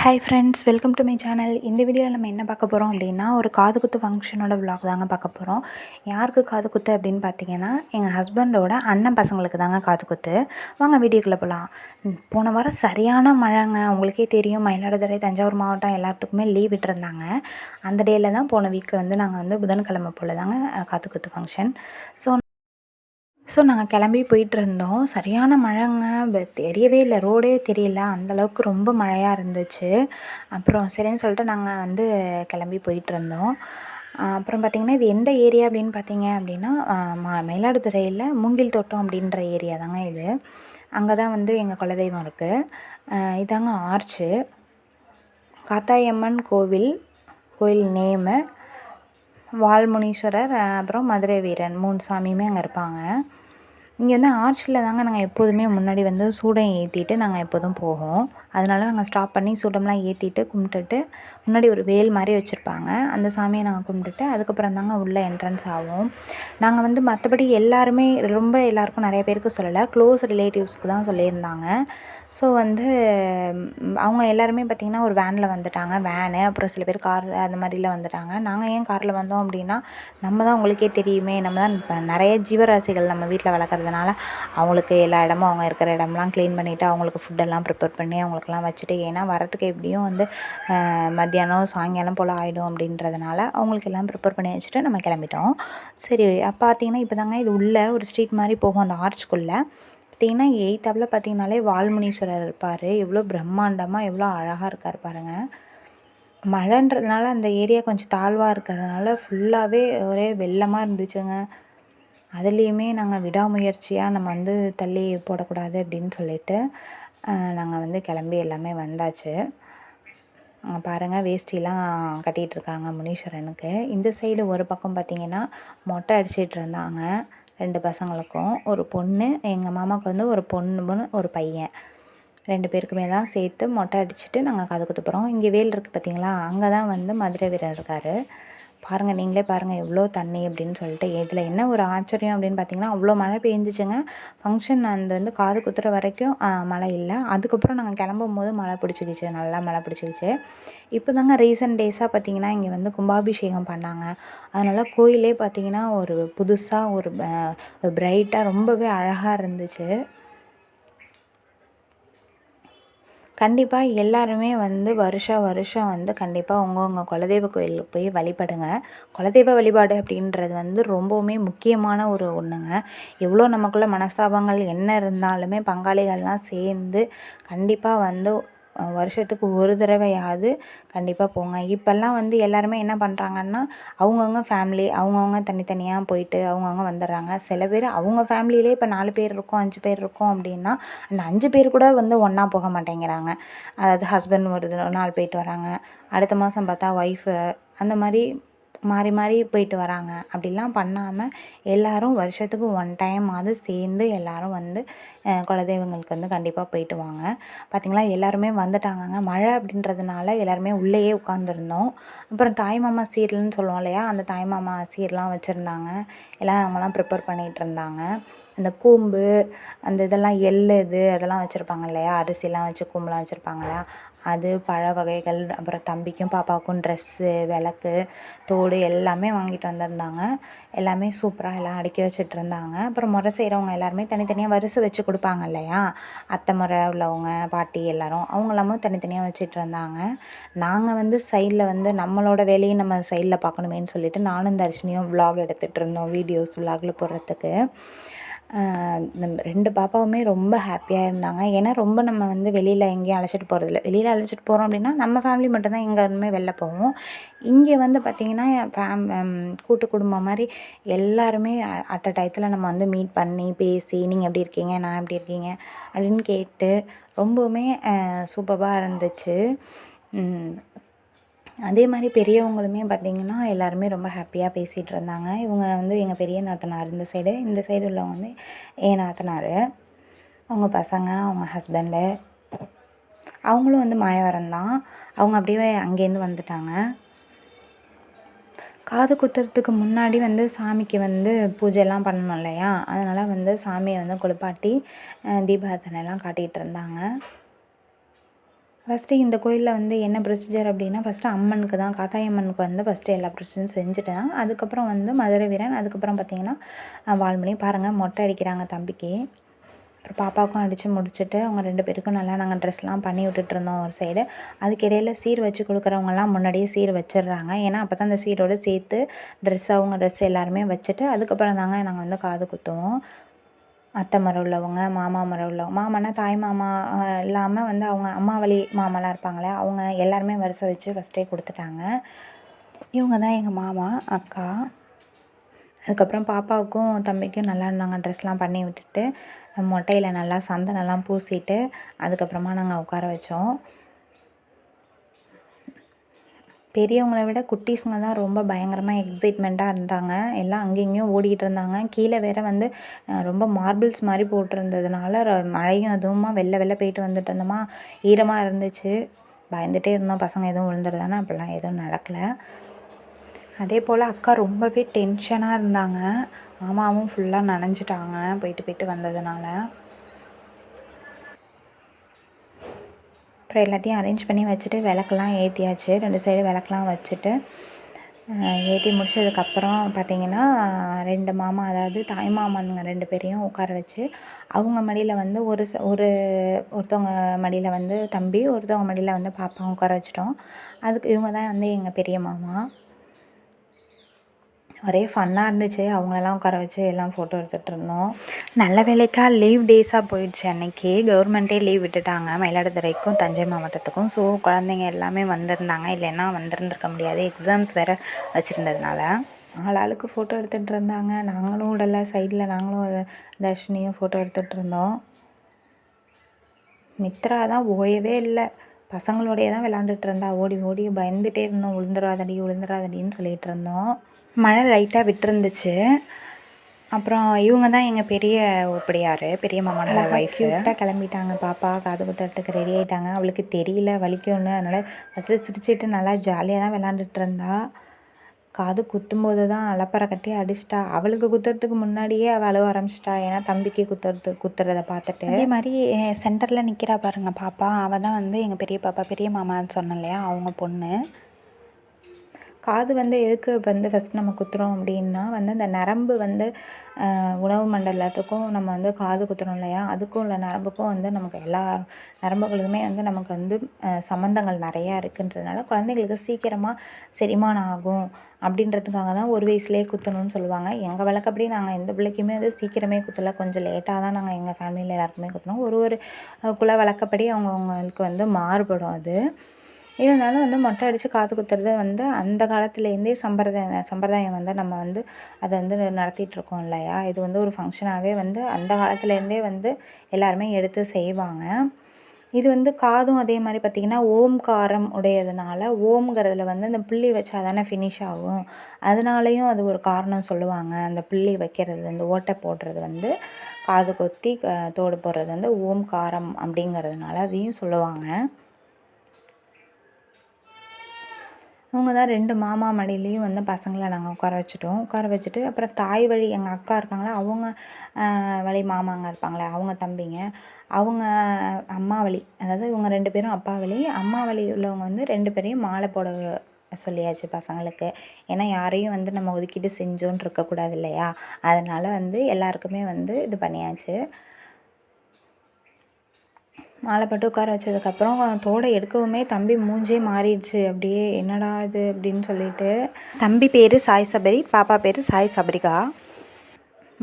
Hi friends welcome to my channel இந்த வீடியோவில் நம்ம என்ன பார்க்க போகிறோம் அப்படின்னா ஒரு காது குத்து ஃபங்க்ஷனோட விலாக் தாங்க பார்க்க போகிறோம் யாருக்கு காது குத்து அப்படின்னு பார்த்தீங்கன்னா எங்கள் ஹஸ்பண்டோட அண்ணன் பசங்களுக்கு தாங்க காது குத்து வாங்க வீடியோக்குள்ளே போகலாம் போன வாரம் சரியான மழைங்க. உங்களுக்கே தெரியும் மயிலாடுதுறை தஞ்சாவூர் மாவட்டம் எல்லாத்துக்குமே லீவ் விட்டுருந்தாங்க. அந்த டேயில் தான் போன வீக் வந்து நாங்கள் வந்து புதன்கிழமை போல் தாங்க காது குத்து ஃபங்க்ஷன் ஸோ ஸோ நாங்கள் கிளம்பி போயிட்டு இருந்தோம் சரியான மழைங்க. தெரியவே இல்லை. ரோடே தெரியல. அந்தளவுக்கு ரொம்ப மழையாக இருந்துச்சு. அப்புறம் சரின்னு சொல்லிட்டு நாங்கள் வந்து கிளம்பி போயிட்டு இருந்தோம் அப்புறம் பார்த்திங்கன்னா இது எந்த ஏரியா அப்படின்னு பார்த்தீங்க அப்படின்னா மா மயிலாடுதுறையில் மூங்கில் தோட்டம் அப்படின்ற ஏரியா தாங்க இது. அங்கே தான் வந்து எங்கள் குலதெய்வம் இருக்குது இதாங்க ஆர்ச்சு. காத்தாயம்மன் கோவில் கோயில் நேமு வால்முனீஸ்வரர் அப்புறம் மதுரை வீரன் மூணு சாமியுமே அங்கே இருப்பாங்க. இங்கே வந்து ஆர்ச்சில் தாங்க நாங்கள் எப்போதுமே முன்னாடி வந்து சூடம் ஏற்றிட்டு நாங்கள் எப்போதும் போவோம். அதனால நாங்கள் ஸ்டாப் பண்ணி சூடம்லாம் ஏற்றிட்டு கும்பிட்டுட்டு முன்னாடி ஒரு வேல் மாதிரி வச்சுருப்பாங்க. அந்த சாமியை நாங்கள் கும்பிட்டுட்டு அதுக்கப்புறம் தாங்க உள்ளே என்ட்ரன்ஸ் ஆகும் நாங்கள் வந்து மற்றபடி எல்லாருமே ரொம்ப எல்லாருக்கும் நிறைய பேருக்கு சொல்லலை க்ளோஸ் ரிலேட்டிவ்ஸ்க்கு தான் சொல்லியிருந்தாங்க. ஸோ வந்து அவங்க எல்லாருமே பார்த்திங்கன்னா ஒரு வேனில் வந்துட்டாங்க. வேனு அப்புறம் சில பேர் கார் அந்த மாதிரிலாம் வந்துட்டாங்க. நாங்கள் ஏன் காரில் வந்தோம் அப்படின்னா நம்ம தான் உங்களுக்கே தெரியுமே நம்ம தான் நிறைய ஜீவராசிகள் நம்ம வீட்டில் வளர்க்குறது இருக்கிறதுனால அவங்களுக்கு எல்லா இடமும் அவங்க இருக்கிற இடம்லாம் க்ளீன் பண்ணிவிட்டு அவங்களுக்கு ஃபுட்டெல்லாம் ப்ரிப்பேர் பண்ணி அவங்களுக்குலாம் வச்சுட்டு ஏன்னா வரத்துக்கு எப்படியும் வந்து மத்தியானம் சாயங்காலம் போல் ஆகிடும் அப்படின்றதுனால அவங்களுக்கு எல்லாம் ப்ரிப்பேர் பண்ணி வச்சுட்டு நம்ம கிளம்பிட்டோம். சரி அப்போ பார்த்தீங்கன்னா இப்போ தாங்க இது உள்ளே ஒரு ஸ்ட்ரீட் மாதிரி போகும் அந்த ஆர்ச்சுக்குள்ளே பார்த்தீங்கன்னா எயித்தாப்பில் பார்த்தீங்கனாலே வால்முனீஸ்வரர் இருப்பார். எவ்வளோ பிரம்மாண்டமாக எவ்வளோ அழகாக இருக்கார் பாருங்க. மழைன்றதுனால அந்த ஏரியா கொஞ்சம் தாழ்வாக இருக்கிறதுனால ஃபுல்லாகவே ஒரே வெள்ளமாக இருந்துச்சுங்க. அதுலேயுமே நாங்கள் விடாமுயற்சியாக நம்ம வந்து தள்ளி போடக்கூடாது அப்படின்னு சொல்லிட்டு நாங்கள் வந்து கிளம்பி எல்லாமே வந்தாச்சு. அங்கே பாருங்கள் வேஷ்டிலாம் கட்டிகிட்டு இருக்காங்க முனீஸ்வரனுக்கு. இந்த சைடு ஒரு பக்கம் பார்த்தீங்கன்னா மொட்டை அடிச்சிட்டு இருந்தாங்க ரெண்டு பசங்களுக்கும். ஒரு பொண்ணு எங்கள் மாமாவுக்கு வந்து ஒரு பொண்ணு ஒரு பையன். ரெண்டு பேருக்குமே தான் சேர்த்து மொட்டை அடிச்சுட்டு நாங்கள் கதை குத்துப்புறோம் போகிறோம் இங்கே வேல் இருக்குது பார்த்தீங்களா அங்கே தான் வந்து மதுரை வீரர் இருக்கார். பாருங்கள் நீங்களே பாருங்கள் எவ்வளோ தண்ணி அப்படின்னு சொல்லிட்டு இதில் என்ன ஒரு ஆச்சரியம் அப்படின்னு பார்த்தீங்கன்னா அவ்வளோ மழை பெஞ்சிச்சுங்க. ஃபங்க்ஷன் அந்த வந்து காது குத்துற வரைக்கும் மழை இல்லை. அதுக்கப்புறம் நாங்கள் கிளம்பும் போது மழை பிடிச்சிக்கிச்சு நல்லா மழை பிடிச்சிக்கிச்சு. இப்போ தாங்க ரீசெண்ட் டேஸாக பார்த்தீங்கன்னா இங்கே வந்து கும்பாபிஷேகம் பண்ணாங்க. அதனால் கோயிலே பார்த்தீங்கன்னா ஒரு புதுசாக ஒரு பிரைட்டாக ரொம்பவே அழகாக இருந்துச்சு. கண்டிப்பாக எல்லாருமே வந்து வருஷம் வருஷம் வந்து கண்டிப்பாக உங்கவுங்க குலதெய்வ கோயிலுக்கு போய் வழிபடுங்க. குலதெய்வ வழிபாடு அப்படின்றது வந்து ரொம்பவுமே முக்கியமான ஒரு ஒன்றுங்க எவ்வளோ நமக்குள்ள மனஸ்தாபங்கள் என்ன இருந்தாலுமே பங்காளிகள்லாம் சேர்ந்து கண்டிப்பாக வந்து வருஷத்துக்கு ஒரு தடவையாவது கண்டிப்பாக போங்க. இப்போல்லாம் வந்து எல்லாருமே என்ன பண்ணுறாங்கன்னா அவங்கவுங்க ஃபேமிலி அவங்கவுங்க தனித்தனியாக போயிட்டு அவங்கவுங்க வந்துடுறாங்க சில பேர் அவங்க ஃபேமிலியிலே இப்போ நாலு பேர் இருக்கோம் அஞ்சு பேர் இருக்கோம் அப்படின்னா அந்த அஞ்சு பேர் கூட வந்து ஒன்றா போக மாட்டேங்கிறாங்க. அதாவது ஹஸ்பண்ட் ஒரு நாள் போயிட்டு வராங்க அடுத்த மாதம் பார்த்தா ஒய்ஃபு அந்த மாதிரி மாறி மாறி போயிட்டு வராங்க. அப்படிலாம் பண்ணாமல் எல்லோரும் வருஷத்துக்கு ஒன் டைம் ஆகுது சேர்ந்து எல்லோரும் வந்து குலதெய்வங்களுக்கு வந்து கண்டிப்பாக போயிட்டு வாங்க. பார்த்திங்களா எல்லாருமே வந்துட்டாங்கங்க. மழை அப்படின்றதுனால எல்லாருமே உள்ளேயே உட்காந்துருந்தோம் அப்புறம் தாய்மாமா சீர்னு சொல்லுவோம் இல்லையா? அந்த தாய்மாமா சீர்லாம் வச்சுருந்தாங்க. எல்லாம் அவங்களாம் ப்ரிப்பேர் பண்ணிகிட்டு இருந்தாங்க. அந்த கூம்பு அந்த இதெல்லாம் எள்ளு இது அதெல்லாம் வச்சுருப்பாங்க இல்லையா? அரிசிலாம் வச்சு கூம்புலாம் வச்சுருப்பாங்களா அது பழ வகைகள் அப்புறம் தம்பிக்கும் பாப்பாவுக்கும் ட்ரெஸ்ஸு விளக்கு தோடு எல்லாமே வாங்கிட்டு வந்திருந்தாங்க. எல்லாமே சூப்பராக எல்லாம் அடுக்கி வச்சுட்ருந்தாங்க அப்புறம் முறை செய்கிறவங்க எல்லாருமே தனித்தனியாக வரிசை வச்சு கொடுப்பாங்க இல்லையா? அத்தை முறை உள்ளவங்க பாட்டி எல்லோரும் அவங்களாமும் தனித்தனியாக வச்சுட்டு இருந்தாங்க நாங்கள் வந்து சைடில் வந்து நம்மளோட வேலையும் நம்ம சைடில் பார்க்கணுமேன்னு சொல்லிட்டு நானும் தர்ஷினியும் vlog எடுத்துகிட்டு இருந்தோம் வீடியோஸ் vlogல போடுறதுக்கு. நம்ம ரெண்டு பாப்பாவுமே ரொம்ப ஹாப்பியாக இருந்தாங்க. ஏன்னா ரொம்ப நம்ம வந்து வெளியில் எங்கேயும் அழைச்சிட்டு போகிறதில்ல வெளியில் அழைச்சிட்டு போகிறோம் அப்படின்னா நம்ம ஃபேமிலி மட்டும்தான் எங்கேயுமே வெளில போவோம். இங்கே வந்து பார்த்திங்கன்னா ஃபேம் கூட்டு குடும்பம் மாதிரி எல்லாருமே அட் அ டயத்தில் நம்ம வந்து மீட் பண்ணி பேசி நீங்கள் எப்படி இருக்கீங்க? நான் எப்படி இருக்கீங்க? அப்படின்னு கேட்டு ரொம்பவுமே சூப்பராக இருந்துச்சு. அதே மாதிரி பெரியவங்களுமே பார்த்திங்கன்னா எல்லாருமே ரொம்ப ஹாப்பியாக பேசிகிட்டு இருந்தாங்க. இவங்க வந்து எங்கள் பெரிய நாத்தனார் இந்த சைடு இந்த சைடு உள்ளவங்க வந்து என் நாத்தனார் அவங்க பசங்க அவங்க ஹஸ்பண்டு அவங்களும் வந்து மாயவரம் தான். அவங்க அப்படியே அங்கேருந்து வந்துட்டாங்க. காது குத்துறதுக்கு முன்னாடி வந்து சாமிக்கு வந்து பூஜைலாம் பண்ணணும் இல்லையா? அதனால் வந்து சாமியை வந்து குளிப்பாட்டி தீபாரத்தனைலாம் காட்டிகிட்டு இருந்தாங்க. ஃபஸ்ட்டு இந்த கோயிலில் வந்து என்ன ப்ரொசீஜர் அப்படின்னா ஃபஸ்ட்டு அம்மனுக்கு தான் காத்தாயி அம்மனுக்கு வந்து ஃபஸ்ட்டு எல்லா ப்ரொசீஜரும் செஞ்சுட்டு தான் அதுக்கப்புறம் வந்து மதுரை வீரன் அதுக்கப்புறம் பார்த்திங்கன்னா வால்மணி பாருங்கள் மொட்டை அடிக்கிறாங்க தம்பிக்கு. அப்புறம் பாப்பாவுக்கும் அடித்து முடிச்சுட்டு அவங்க ரெண்டு பேருக்கும் நல்லா நாங்கள் ட்ரெஸ்லாம் பண்ணி விட்டுட்ருந்தோம் ஒரு சைடு அதுக்கிடையில் சீர் வச்சு கொடுக்குறவங்கலாம் முன்னாடியே சீர் வச்சிடுறாங்க. ஏன்னா அப்போ தான் அந்த சீரோடு சேர்த்து ட்ரெஸ் அவங்க ட்ரெஸ் எல்லாருமே வச்சுட்டு அதுக்கப்புறம் தாங்க நாங்கள் வந்து காது குத்துவோம். அத்தை மரம் உள்ளவங்க மாமா மரம் உள்ளவங்க மாமானா தாய் மாமா இல்லாமல் வந்து அவங்க அம்மா வழி மாமாலாம் இருப்பாங்களே அவங்க எல்லாருமே வரிசை வச்சு ஃபஸ்ட்டே கொடுத்துட்டாங்க. இவங்க தான் எங்கள் மாமா அக்கா. அதுக்கப்புறம் பாப்பாவுக்கும் தம்பிக்கும் நல்லா நாங்கள் ட்ரெஸ்லாம் பண்ணி விட்டுட்டு மொட்டையில் நல்லா சந்தனம்லாம் பூசிட்டு அதுக்கப்புறமா நாங்கள் உட்கார வச்சோம். பெரியவங்களை விட குட்டீஸுங்க தான் ரொம்ப பயங்கரமாக எக்ஸைட்மெண்ட்டாக இருந்தாங்க. எல்லாம் அங்கேயும் இங்கேயும் ஓடிக்கிட்டு இருந்தாங்க. கீழே வேற வந்து ரொம்ப மார்பிள்ஸ் மாதிரி போட்டிருந்ததுனால மழையும் அதுவுமா வெளில வெளில போயிட்டு வந்துட்டு இருந்தோமா. ஈரமாக இருந்துச்சு. பயந்துகிட்டே இருந்தோம். பசங்க எதுவும் விழுந்துருதானே அப்படிலாம் எதுவும் நடக்கலை. அதே போல் அக்கா ரொம்பவே டென்ஷனாக இருந்தாங்க. மாமாவும் ஃபுல்லாக நனைஞ்சிட்டாங்க. போயிட்டு போயிட்டு வந்ததுனால. அப்புறம் எல்லாத்தையும் அரேஞ்ச் பண்ணி வச்சுட்டு விளக்கெல்லாம் ஏற்றியாச்சு ரெண்டு சைடு விளக்கெலாம் வச்சுட்டு ஏற்றி முடிச்சதுக்கப்புறம் பார்த்திங்கன்னா ரெண்டு மாமா அதாவது தாய் மாமனுங்க ரெண்டு பேரையும் உட்கார வச்சு அவங்க மடியில் வந்து ஒரு ச ஒரு ஒருத்தவங்க மடியில் வந்து தம்பி ஒருத்தவங்க மடியில் வந்து பாப்பா உட்கார வச்சுட்டோம். அதுக்கு இவங்க தான் வந்து எங்கள் பெரிய மாமா. ஒரே ஃபன்னாக இருந்துச்சு. அவங்களெல்லாம் உட்கார வச்சு எல்லாம் ஃபோட்டோ எடுத்துகிட்டு இருந்தோம். நல்ல வேலைக்கா லீவ் டேஸாக போயிடுச்சு அன்றைக்கி கவர்மெண்ட்டே லீவ் விட்டுட்டாங்க. மயிலாடுதுறைக்கும் தஞ்சை மாவட்டத்துக்கும். ஸோ குழந்தைங்க எல்லாமே வந்திருந்தாங்க. இல்லைன்னா வந்திருந்துருக்க முடியாது. எக்ஸாம்ஸ் வேறு வச்சுருந்ததுனால. ஆளாளுக்கு ஃபோட்டோ எடுத்துகிட்டு இருந்தாங்க. நாங்களும் உடலை சைடில் நாங்களும் தர்ஷினியும் ஃபோட்டோ எடுத்துகிட்டு இருந்தோம். மித்ரா தான் ஓயவே இல்லை. பசங்களோடையே தான் விளாண்டுட்டு இருந்தா. ஓடி ஓடி பயந்துகிட்டே இருந்தோம். விழுந்துடாதடி விழுந்துடாதடின்னு சொல்லிகிட்டு இருந்தோம். மழை லைட்டாக விட்டுருந்துச்சு. அப்புறம் இவங்க தான் எங்கள் பெரிய ஒப்படியார் பெரிய மாமானோட ஒய்ஃப் க்யூட்டாக கிளம்பிட்டாங்க. பாப்பா காது குத்துறதுக்கு ரெடி ஆகிட்டாங்க அவளுக்கு தெரியல வலிக்கும்னு. அதனால் ஃபஸ்ட்டு சிரிச்சிட்டு நல்லா ஜாலியாக தான் விளாண்டுட்டு இருந்தா. காது குத்தும்போது தான் அலப்பறை கட்டி அடிச்சிட்டா. அவளுக்கு குத்துறதுக்கு முன்னாடியே அவள் அழுவ ஆரம்பிச்சிட்டா. ஏன்னா தம்பிக்கு குத்துறது குத்துறதை பார்த்துட்டு. அதே மாதிரி சென்டரில் நிற்கிறா பாருங்க பாப்பா. அவள் தான் வந்து எங்கள் பெரிய பாப்பா பெரிய மாமான்னு சொன்னேன் இல்லையா? அவங்க பொண்ணு. காது வந்து எதுக்கு வந்து ஃபஸ்ட் நம்ம குத்துறோம் அப்படின்னா வந்து அந்த நரம்பு வந்து உணவு மண்டலத்துக்கும் நம்ம வந்து காது குத்துறோம் இல்லையா? அதுக்கும் உள்ள நரம்புக்கும் வந்து நமக்கு எல்லா நரம்புகளுக்குமே வந்து நமக்கு வந்து சம்மந்தங்கள் நிறையா இருக்குன்றதுனால குழந்தைங்களுக்கு சீக்கிரமாக செரிமானம் ஆகும் அப்படின்றதுக்காக தான் ஒரு வயசுலேயே குத்தணும்னு சொல்லுவாங்க. எங்கள் வழக்கப்படி நாங்கள் எந்த பிள்ளைக்குமே வந்து சீக்கிரமே குத்தலை. கொஞ்சம் லேட்டாக தான் நாங்கள் எங்கள் ஃபேமிலியில் எல்லாருக்குமே குத்தினோம். ஒரு ஒரு குல வழக்கப்படி அவங்கவுங்களுக்கு வந்து மாறுபடும் அது. இருந்தாலும் வந்து மொட்டை அடித்து காது குத்துறது வந்து அந்த காலத்துலேருந்தே சம்பிரதாயம் சம்பிரதாயம் வந்து நம்ம வந்து அதை வந்து நடத்திட்டுருக்கோம் இல்லையா? இது வந்து ஒரு ஃபங்க்ஷனாகவே வந்து அந்த காலத்துலேருந்தே வந்து எல்லாருமே எடுத்து செய்வாங்க. இது வந்து காதும் அதே மாதிரி பார்த்திங்கன்னா ஓம்காரம் உடையதுனால ஓம்ங்கிறதுல வந்து அந்த புள்ளி வச்சா தானே ஃபினிஷ் ஆகும். அதனாலையும் அது ஒரு காரணம் சொல்லுவாங்க. அந்த புள்ளி வைக்கிறது அந்த ஓட்டை போடுறது வந்து காது கொத்தி தோடு போடுறது வந்து ஓம்காரம் அப்படிங்கிறதுனால அதையும் சொல்லுவாங்க. அவங்க தான் ரெண்டு மாமா மடியிலையும் வந்து பசங்களை நாங்கள் உட்கார வச்சுட்டோம். உட்கார வச்சுட்டு அப்புறம் தாய் வழி எங்கள் அக்கா இருக்காங்களா அவங்க வழி மாமாங்க இருப்பாங்களே அவங்க தம்பிங்க அவங்க அம்மா வழி அதாவது இவங்க ரெண்டு பேரும் அப்பா வழி அம்மா வழி உள்ளவங்க வந்து ரெண்டு பேரையும் மாலை போட சொல்லியாச்சு பசங்களுக்கு. ஏன்னா யாரையும் வந்து நம்ம ஒதுக்கிட்டு செஞ்சோன்னு இருக்கக்கூடாது இல்லையா? அதனால் வந்து எல்லாருக்குமே வந்து இது பண்ணியாச்சு. மாலை போட்டு உட்கார வச்சதுக்கப்புறம் தோடை எடுக்கவுமே தம்பி மூஞ்சே மாறிடுச்சு. அப்படியே என்னடா இது அப்படின்னு சொல்லிட்டு தம்பி பேர் சாய் சபரி பாப்பா பேர் சாய் சபரிகா.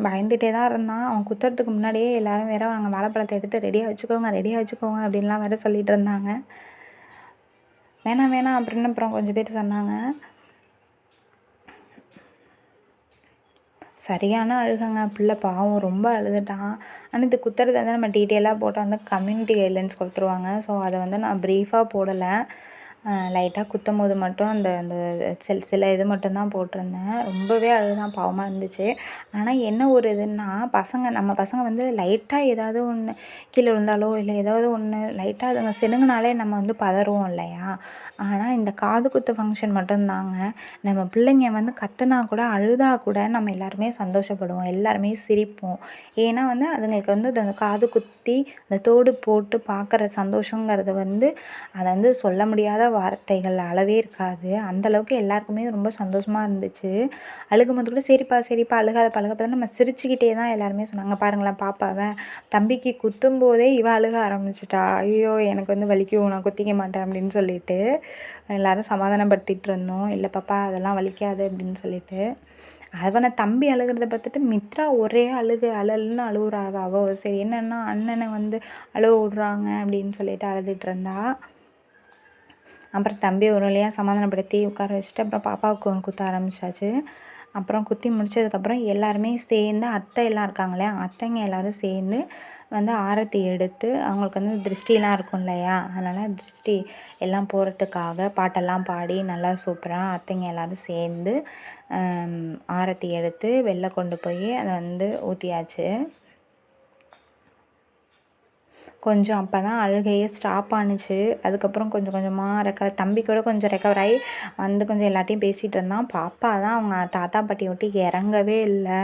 பயந்துகிட்டே தான் இருந்தான். அவன் குத்துறதுக்கு முன்னாடியே எல்லோரும் வேறு நாங்கள் வாழைப்பழத்தை எடுத்து ரெடியாக வச்சுக்கோங்க ரெடியாக வச்சுக்கோங்க அப்படின்லாம் வேறு சொல்லிகிட்டு இருந்தாங்க. வேணாம் வேணாம் அப்படின்னு அப்புறம் கொஞ்சம் பேர் சொன்னாங்க. சரியான அழுகங்க. பிள்ளை பாவம் ரொம்ப அழுதுட்டான் ஆனால் இது குத்துறதை வந்து நம்ம டீட்டெயிலாக போட்டால் வந்து கம்யூனிட்டி கைட்லைன்ஸ் கொடுத்துருவாங்க. ஸோ அதை வந்து நான் ப்ரீஃபாக போடலை. லைட்டாக குத்தும் போது மட்டும் அந்த அந்த சில சில இது மட்டும்தான் போட்டிருந்தேன். ரொம்பவே அழுதான் பாவமாக இருந்துச்சு. ஆனால் என்ன ஒரு இதுன்னா பசங்க நம்ம பசங்க வந்து லைட்டாக ஏதாவது ஒன்று கீழே விழுந்தாலோ இல்லை ஏதாவது ஒன்று லைட்டாக அதுங்க சிணுங்கினாலே நம்ம வந்து பதறுவோம் இல்லையா? ஆனால் இந்த காது குத்து ஃபங்க்ஷன் மட்டும்தாங்க. நம்ம பிள்ளைங்க வந்து கத்துனா கூட அழுதா கூட நம்ம எல்லாருமே சந்தோஷப்படுவோம். எல்லாருமே சிரிப்போம். ஏன்னா வந்து அதுங்களுக்கு வந்து அந்த காது குத்தி அந்த தோடு போட்டு பார்க்குற சந்தோஷங்கிறது வந்து அதை வந்து சொல்ல முடியாத வார்த்தைகள் அளவே இருக்காது. அந்தளவுக்கு எல்லாருக்குமே ரொம்ப சந்தோஷமாக இருந்துச்சு. அழுகும்போது கூட சரிப்பா சரிப்பா அழுகாத பழகப்பா நம்ம சிரிச்சுக்கிட்டே தான் எல்லாருமே சொன்னாங்க. பாருங்களேன் பாப்பாவை தம்பிக்கு குத்தும் போதே இவ அழுக ஆரம்பிச்சிட்டா. ஐயோ எனக்கு வந்து வலிக்கும் நான் குத்திக்க மாட்டேன் அப்படின்னு சொல்லிட்டு எல்லோரும் சமாதானப்படுத்திகிட்டு இருந்தோம். இல்லை பாப்பா அதெல்லாம் வலிக்காது அப்படின்னு சொல்லிட்டு. அவனை தம்பி அழுகிறத பார்த்துட்டு மித்ரா ஒரே அழுகு அழல்னு அழுகுறாங்க அவள் சரி என்னென்னா அண்ணனை வந்து அழுவ விட்றாங்க அப்படின்னு சொல்லிட்டு அழுதுட்டு இருந்தா. அப்புறம் தம்பி ஒரு வழியாக சமாதானப்படுத்தி உட்கார வச்சுட்டு அப்புறம் பாப்பாவுக்கு குத்த ஆரம்பிச்சாச்சு. அப்புறம் குத்தி முடிச்சதுக்கப்புறம் எல்லாருமே சேர்ந்து அத்தை எல்லாம் இருக்காங்க இல்லையா அத்தைங்க எல்லோரும் சேர்ந்து வந்து ஆரத்தி எடுத்து அவங்களுக்கு வந்து திருஷ்டிலாம் இருக்கும் இல்லையா? அதனால் திருஷ்டி எல்லாம் போகிறதுக்காக பாட்டெல்லாம் பாடி நல்லா சூப்பராக அத்தைங்க எல்லோரும் சேர்ந்து ஆரத்தி எடுத்து வெளில கொண்டு போய் அதை வந்து ஊற்றியாச்சு கொஞ்சம் அப்போ தான் அழுகையே ஸ்டாப் ஆணுச்சு அதுக்கப்புறம் கொஞ்சம் கொஞ்சமாக ரெக்கவர் தம்பி கூட கொஞ்சம் ரெக்கவர் ஆகி வந்து கொஞ்சம் எல்லாத்தையும் பேசிகிட்டு இருந்தான். பாப்பா தான் அவங்க தாத்தா பாட்டி விட்டு இறங்கவே இல்லை.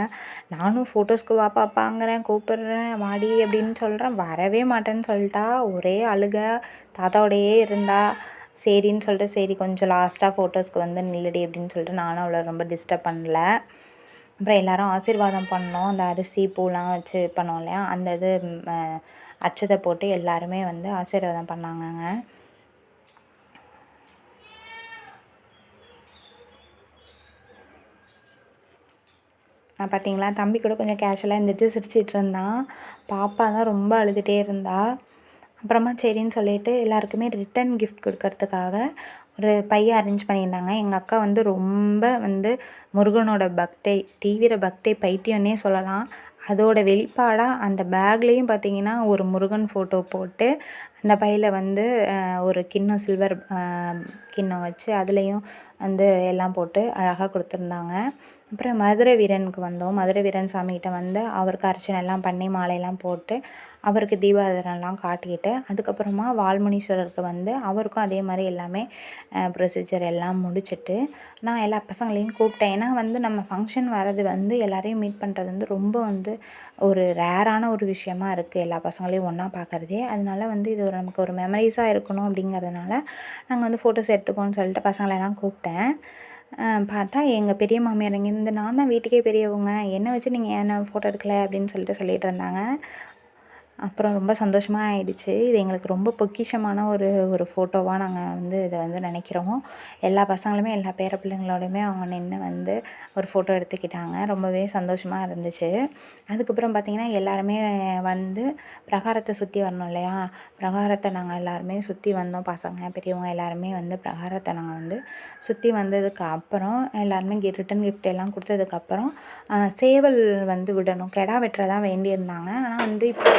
நானும் ஃபோட்டோஸ்க்கு வா பாப்பாங்கிறேன் கூப்பிட்றேன் வாடி அப்படின்னு சொல்கிறேன் வரவே மாட்டேன்னு சொல்லிட்டா. ஒரே அழுக. தாத்தாவோடையே இருந்தா. சரின்னு சொல்லிட்டு சரி கொஞ்சம் லாஸ்ட்டாக ஃபோட்டோஸ்க்கு வந்து நில்லுடி அப்படின்னு சொல்லிட்டு நானும் அவ்வளோ ரொம்ப டிஸ்டர்ப் பண்ணல. அப்புறம் எல்லாரும் ஆசீர்வாதம் பண்ணோம் அந்த அரிசி பூலாம் வச்சு பண்ணோம் இல்லையா? அந்த இது அட்சதை போட்டு எல்லாருமே வந்து ஆசீர்வாதம் பண்ணாங்கங்க. பார்த்தீங்களா தம்பி கூட கொஞ்சம் கேஷுவலாக இருந்துச்சு சிரிச்சிட்டு இருந்தான் பாப்பா தான் ரொம்ப அழுதுகிட்டே இருந்தா. அப்புறமா சரின்னு சொல்லிட்டு எல்லாருக்குமே ரிட்டன் கிஃப்ட் கொடுக்கறதுக்காக ஒரு பையன் அரேஞ்ச் பண்ணியிருந்தாங்க. எங்கள் அக்கா வந்து ரொம்ப வந்து முருகனோட பக்தை தீவிர பக்தை பைத்தியம்னே சொல்லலாம். அதோட வெளிப்பாடாக அந்த பேக்லேயும் பார்த்தீங்கன்னா ஒரு முருகன் ஃபோட்டோ போட்டு அந்த பையில் வந்து ஒரு கிண்ணம் சில்வர் கிண்ணம் வச்சு அதுலேயும் வந்து எல்லாம் போட்டு அழகாக கொடுத்துருந்தாங்க. அப்புறம் மதுரை வீரனுக்கு வந்தோம். மதுரை வீரன் சாமிகிட்ட வந்து அவருக்கு அர்ச்சனை எல்லாம் பண்ணி மாலையெல்லாம் போட்டு அவருக்கு தீபாராதனைலாம் காட்டிக்கிட்டு அதுக்கப்புறமா வால்முனீஸ்வரருக்கு வந்து அவருக்கும் அதே மாதிரி எல்லாமே ப்ரொசீஜர் எல்லாம் முடிச்சுட்டு நான் எல்லா பசங்களையும் கூப்பிட்டேன். ஏன்னா வந்து நம்ம ஃபங்க்ஷன் வர்றது வந்து எல்லாரையும் மீட் பண்ணுறது வந்து ரொம்ப வந்து ஒரு ரேரான ஒரு விஷயமா இருக்குது எல்லா பசங்களையும் ஒன்றா பார்க்குறதே அதனால வந்து இது ஒரு நமக்கு ஒரு மெமரிஸாக இருக்கணும் அப்படிங்கிறதுனால நாங்கள் வந்து ஃபோட்டோஸ் எடுத்துப்போம்னு சொல்லிட்டு பசங்களெல்லாம் கூப்பிட்டேன். பார்த்தா எங்கள் பெரிய மாமியார் இங்கேருந்து நான் தான் வீட்டுக்கே பெரியவங்க. என்னை வச்சு நீங்கள் ஏன் ஃபோட்டோ எடுக்கலை? அப்படின்னு சொல்லிட்டு சொல்லிகிட்டு இருந்தாங்க. அப்புறம் ரொம்ப சந்தோஷமாக ஆயிடுச்சு. இது எங்களுக்கு ரொம்ப பொக்கிஷமான ஒரு ஒரு ஃபோட்டோவாக நாங்கள் வந்து இதை வந்து நினைக்கிறோம். எல்லா பசங்களுமே எல்லா பேர பிள்ளைங்களோடையுமே அவங்க நின்று வந்து ஒரு ஃபோட்டோ எடுத்துக்கிட்டாங்க. ரொம்பவே சந்தோஷமாக இருந்துச்சு. அதுக்கப்புறம் பார்த்திங்கன்னா எல்லாருமே வந்து பிரகாரத்தை சுற்றி வரணும் இல்லையா? பிரகாரத்தை நாங்கள் எல்லாருமே சுற்றி வந்தோம். பசங்க பெரியவங்க எல்லாருமே வந்து பிரகாரத்தை நாங்கள் வந்து சுற்றி வந்ததுக்கு அப்புறம் எல்லாருமே கி ரிட்டன் கிஃப்ட் எல்லாம் கொடுத்ததுக்கப்புறம் சேவல் வந்து விடணும். கெடா வெட்டுறதா வேண்டியிருந்தாங்க. ஆனால் வந்து இப்போ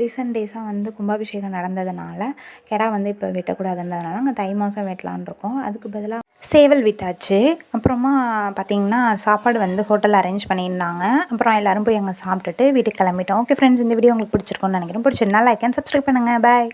ரீசெண்ட் டேஸாக வந்து கும்பாபிஷேகம் நடந்ததுனால கெடா வந்து இப்போ வெட்டக்கூடாதுன்றதுனால அங்கே தை மாதம் வெட்டலான் இருக்கோம். அதுக்கு பதிலாக சேவல் விட்டாச்சு. அப்புறமா பார்த்திங்கன்னா சாப்பாடு வந்து ஹோட்டலில் அரேஞ்ச் பண்ணியிருந்தாங்க. அப்புறம் எல்லோரும் போய் அங்கே சாப்பிட்டுட்டு வீட்டுக்கு கிளம்பிட்டோம். ஓகே ஃப்ரெண்ட்ஸ் இந்த வீடியோ உங்களுக்கு பிடிச்சிருக்கோன்னு நினைக்கிறேன். பிடிச்சிருந்தா லைக் அண்ட் சப்ஸ்கிரைப் பண்ணுங்கள் பாய்